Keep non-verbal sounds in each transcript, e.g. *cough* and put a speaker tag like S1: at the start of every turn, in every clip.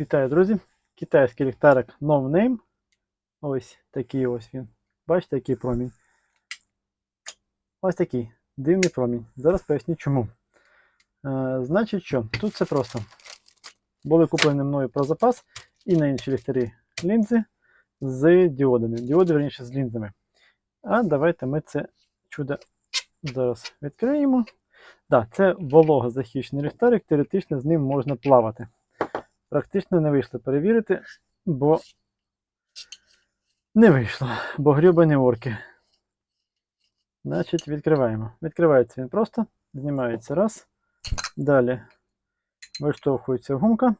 S1: Вітаю, друзі! Китайський ліхтарик No Name. Ось такий ось він. Бачите, який промінь. Ось такий дивний промінь. Зараз поясню чому. Е, значить що? Тут все просто. Були куплені мною про запас і на інші ліхтарі лінзи з діодами. Діоди, верніше, з лінзами. А давайте ми це чудо зараз відкриємо. Так, це вологозахищений ліхтарик, теоретично з ним можна плавати. Практично не вийшло перевірити, бо не вийшло, бо грюбані орки. Значить, відкриваємо. Відкривається він просто, знімається раз. Далі виштовхується гумка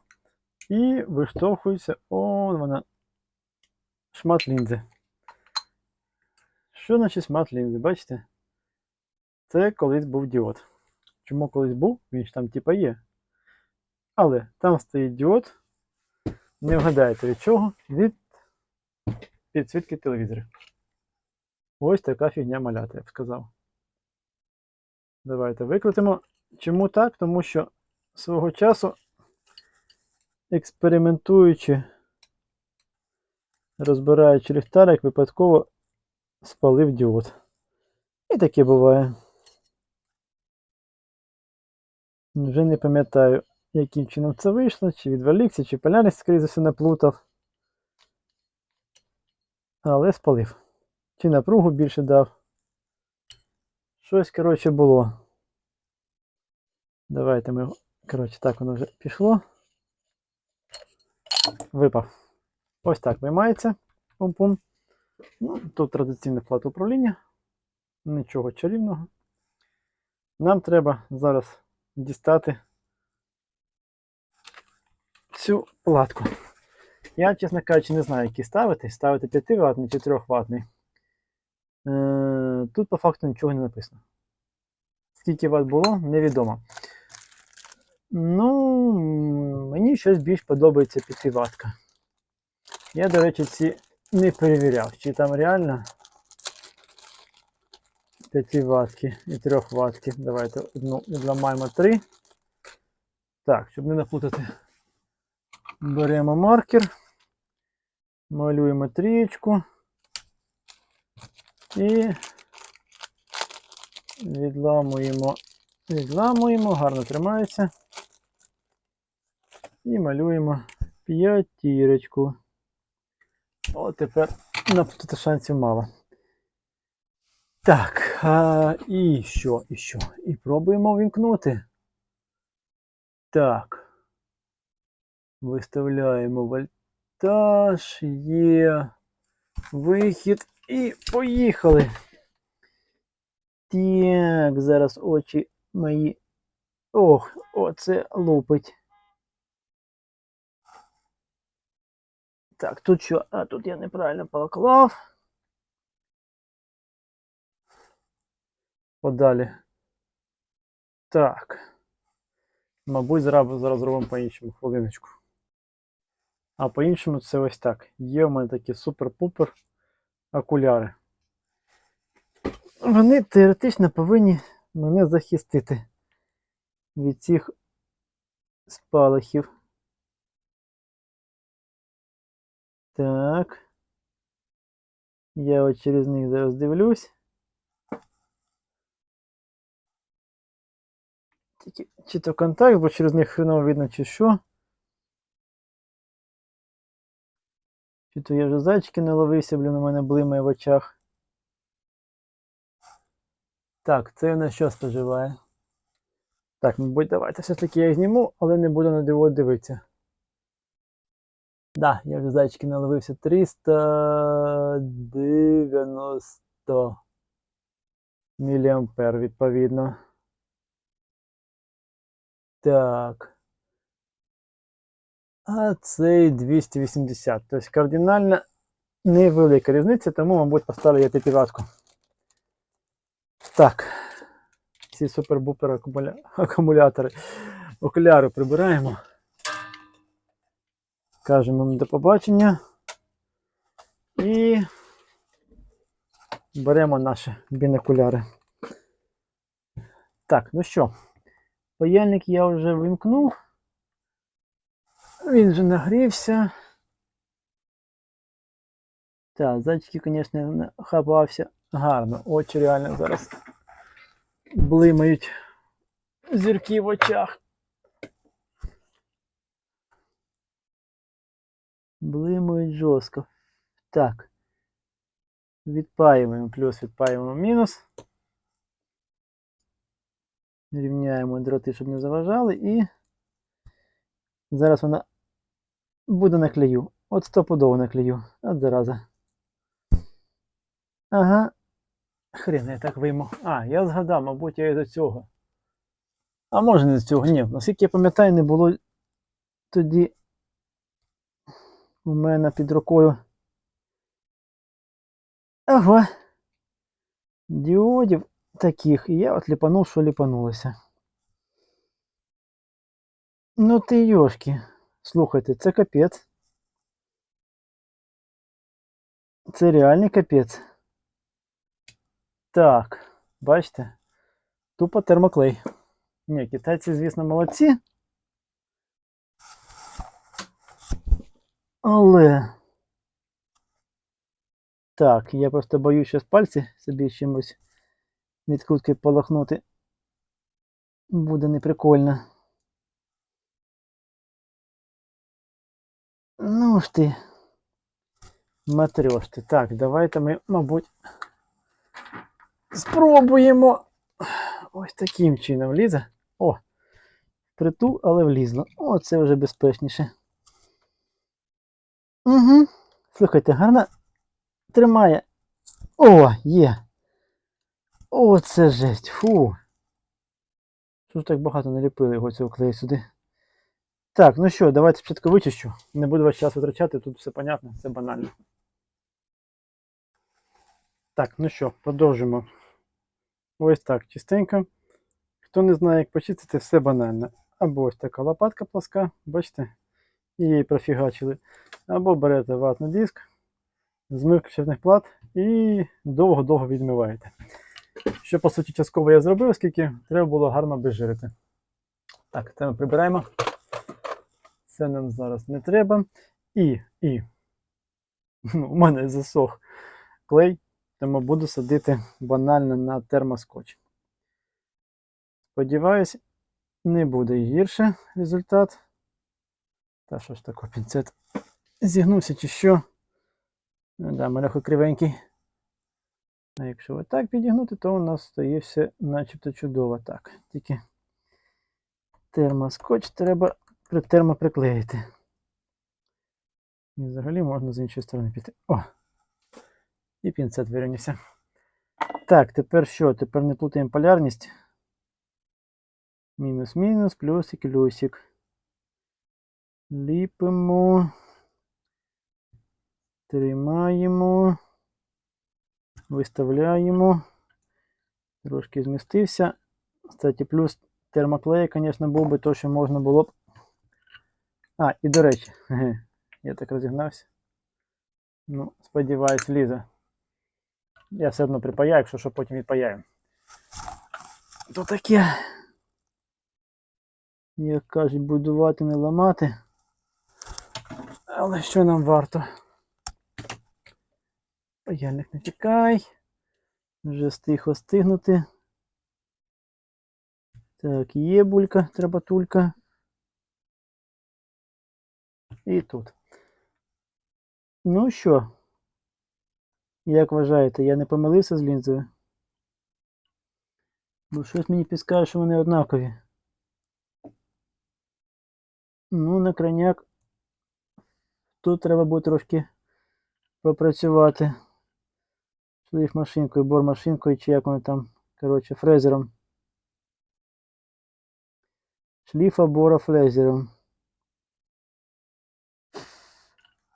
S1: і виштовхується о, вона шмат лінзи. Що значить шмат лінзи? Бачите? Це колись був діод. Чому колись був? Він ж там типа є. Але там стоїть діод. Не вгадаєте від чого? Від підсвітки телевізорів. Ось така фігня малята, я б сказав. Давайте викрутимо. Чому так? Тому що свого часу, експериментуючи, розбираючи ліхтарик, випадково спалив діод. І таке буває. Вже не пам'ятаю, яким чином це вийшло, чи відволікся, чи полярність, скоріше за все, наплутав. Але спалив. Чи напругу більше дав. Щось, коротше, було. Давайте ми. Коротше, так воно вже пішло. Випав. Ось так виймається. Пум-пум. Ну, тут традиційне плат управління. Нічого чарівного. Нам треба зараз дістати цю платку. Я, чесно кажучи, не знаю, які ставити. Ставити 5 ватний чи 3 ватний. Е, тут по факту нічого не написано. Скільки ватт було, невідомо. Ну, мені щось більш подобається 5 ватка. Я, до речі, ці не перевіряв, чи там реально 5 ватки і 3 ватки. Давайте одну відламаємо 3. Так, щоб не наплутати. Беремо маркер, малюємо трієчку і відламуємо, відламуємо, гарно тримається. І малюємо п'ятірочку. О, тепер наплутати шансів мало. Так, а, і що, і що? І пробуємо вімкнути. Так. Виставляємо вольтаж, є вихід і поїхали. Так, зараз очі мої. Ох, оце лупить. Так, тут що? А тут я неправильно поклав. Подалі. Так. Мабуть, зараз, зробимо по-іншому хвилиночку. А по-іншому це ось так. Є в мене такі супер-пупер окуляри. Вони теоретично повинні мене захистити від цих спалахів. Так. Я от через них зараз дивлюсь. Тільки чи то контакт, бо через них хреново видно, чи що. Чи то я вже зайчики наловився, блін, у мене блимає в очах. Так, це на що споживає? Так, мабуть, давайте все ж таки я їх зніму, але не буду на диво дивитися. Да, я вже зайчики наловився 390 міліампер, відповідно. Так. А цей 280. Тобто кардинально невелика різниця, тому, мабуть, поставлю я п'ятиватку. Так. Ці супер-бупер акумуля... акумулятори. Окуляри прибираємо. Кажемо до побачення. І беремо наші бінокуляри. Так, ну що, паяльник я вже вимкнув. Він вже нагрівся. Так, зайчики, звісно, хапався гарно. Очі реально зараз блимають зірки в очах. Блимають жорстко. Так. Відпаюємо плюс, відпаюємо мінус. Рівняємо дроти, щоб не заважали, і зараз вона буде на клею. От стопудово на клею. От зараза. Ага. Хрен, я так вийму. А, я згадав, мабуть, я із цього. А може не з цього. Ні, наскільки я пам'ятаю, не було тоді у мене під рукою. Ага. Діодів таких. І я от ліпанув, що ліпанулося. Ну ти йошки. Слухайте, це капець. Це реальний капець. Так, бачите? Тупо термоклей. Ні, китайці, звісно, молодці. Але. Так, я просто боюсь щось пальці собі чимось відкрутки полохнути. Буде неприкольно. Ну ж ти. Матрьошти. Так, давайте ми, мабуть, спробуємо. Ось таким чином влізе. О! Притул, але влізло. О, це вже безпечніше. Угу. Слухайте, гарно тримає. О, є. О, це жесть. Фу. Що ж так багато наліпили його цього клею сюди. Так, ну що, давайте спочатку вичищу. Не буду ваш час витрачати, тут все понятно, все банально. Так, ну що, продовжимо. Ось так, чистенько. Хто не знає, як почистити, все банально. Або ось така лопатка плоска, бачите, її профігачили. Або берете ватний диск, змив щепних плат і довго-довго відмиваєте. Що, по суті, частково я зробив, оскільки треба було гарно безжирити. Так, це ми прибираємо. Це нам зараз не треба. І, і. Ну, у мене засох клей, тому буду садити банально на термоскотч. Сподіваюсь, не буде гірше результат. Та що ж таке, пінцет зігнувся чи що. Ну да, маляху кривенький. А якщо отак підігнути, то у нас стає все начебто чудово. Так, тільки термоскотч треба термоприклеїти. І взагалі можна з іншої сторони піти. О! І пінцет вирівнявся. Так, тепер що? Тепер не плутаємо полярність. Мінус-мінус, плюсик, плюсик. Ліпимо. Тримаємо. Виставляємо. Трошки змістився. Кстати, плюс термоклея, звісно, був би то, що можна було б. А, і до речі, *laughs* я так розігнався. Ну, сподіваюсь, лізе. Я все одно припаяю, якщо що потім відпаяю. То таке. Як кажуть, будувати не ламати. Але що нам варто? Паяльник не тікай. Вже стихо стигнути. Так, є булька, треба тулька. І тут. Ну що? Як вважаєте, я не помилився з лінзою? Бо щось мені підскаже, що вони однакові. Ну, на крайняк тут треба буде трошки попрацювати. Шлейф машинкою, бор машинкою, чи як воно там, коротше, фрезером. Шліфа бора фрезером.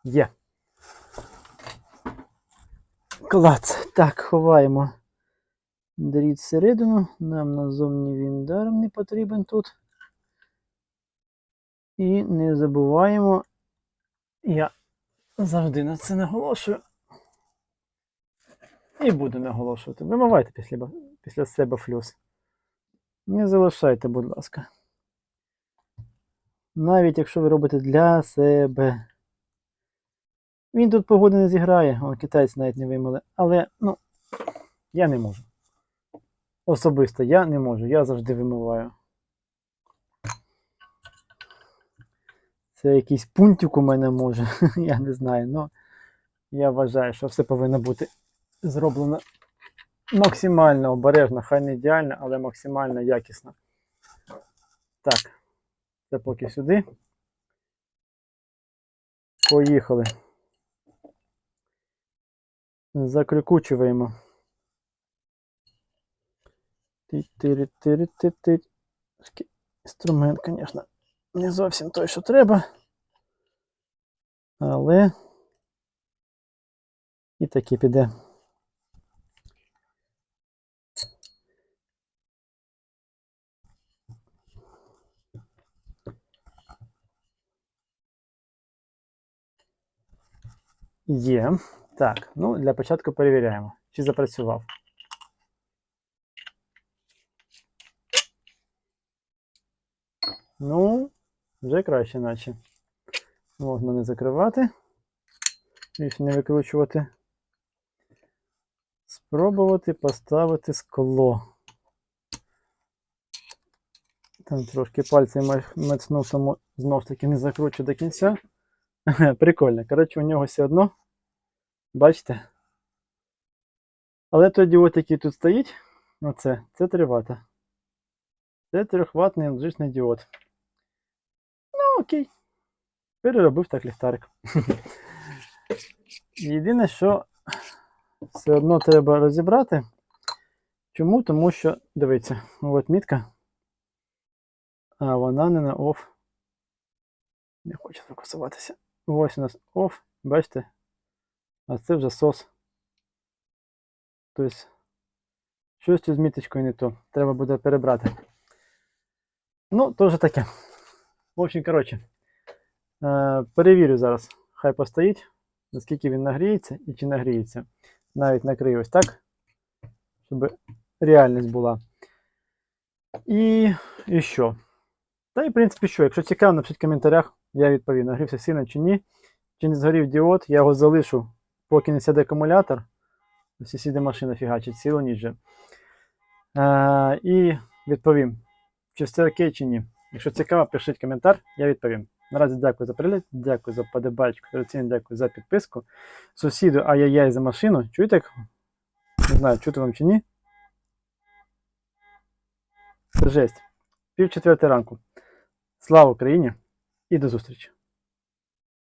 S1: Є. Клац. Так, ховаємо дріт всередину. Нам назовні він даром не потрібен тут. І не забуваємо, я завжди на це наголошую. І буду наголошувати. Вимивайте після, після себе флюс. Не залишайте, будь ласка. Навіть якщо ви робите для себе. Він тут погоди не зіграє, О, китайці навіть не вимили. Але, ну, я не можу. Особисто я не можу, я завжди вимиваю. Це якийсь пунктик у мене може, *laughs* я не знаю, але я вважаю, що все повинно бути зроблено максимально обережно, хай не ідеально, але максимально якісно. Так, це поки сюди. Поїхали. Закрикучуємо. Інструмент, звісно, не зовсім той, що треба. Але і таки піде. Є. Так, ну для початку перевіряємо, чи запрацював. Ну, вже краще, наче. Можна не закривати. Більше не викручувати. Спробувати поставити скло. Там трошки пальці мецнув, тому знов таки не закручу до кінця. *laughs* Прикольно. Коротше, у нього все одно. Бачите? Але той діод, який тут стоїть, оце, це 3 Вт. Це трьохватний лжичний діод. Ну, окей. Переробив так ліхтарик. *laughs* Єдине, що все одно треба розібрати. Чому? Тому що, дивіться, от мітка. А вона не на OFF. Не хоче фокусуватися. Ось у нас OFF, бачите? А це вже SOS. Тобто, щось з міточкою не то. Треба буде перебрати. Ну, то вже таке. В общем, коротше, е, перевірю зараз, хай постоїть, наскільки він нагріється і чи нагріється. Навіть накрию ось так, щоб реальність була. І, і що? Та і, в принципі, що, якщо цікаво, напишіть в коментарях, я відповім, нагрівся сильно чи ні. Чи не згорів діод, я його залишу, поки не сяде акумулятор. Ось сіде машина фігачить цілу ніч. же. Е, і відповім, чи все окей, чи ні. Якщо цікаво, пишіть коментар, я відповім. Наразі дякую за перегляд, дякую за подобачку, традиційно дякую за підписку. Сусіду ай-яй-яй за машину. Чуєте? Не знаю, чути вам чи ні. Жесть. Пів четвертої ранку. Слава Україні і до зустрічі!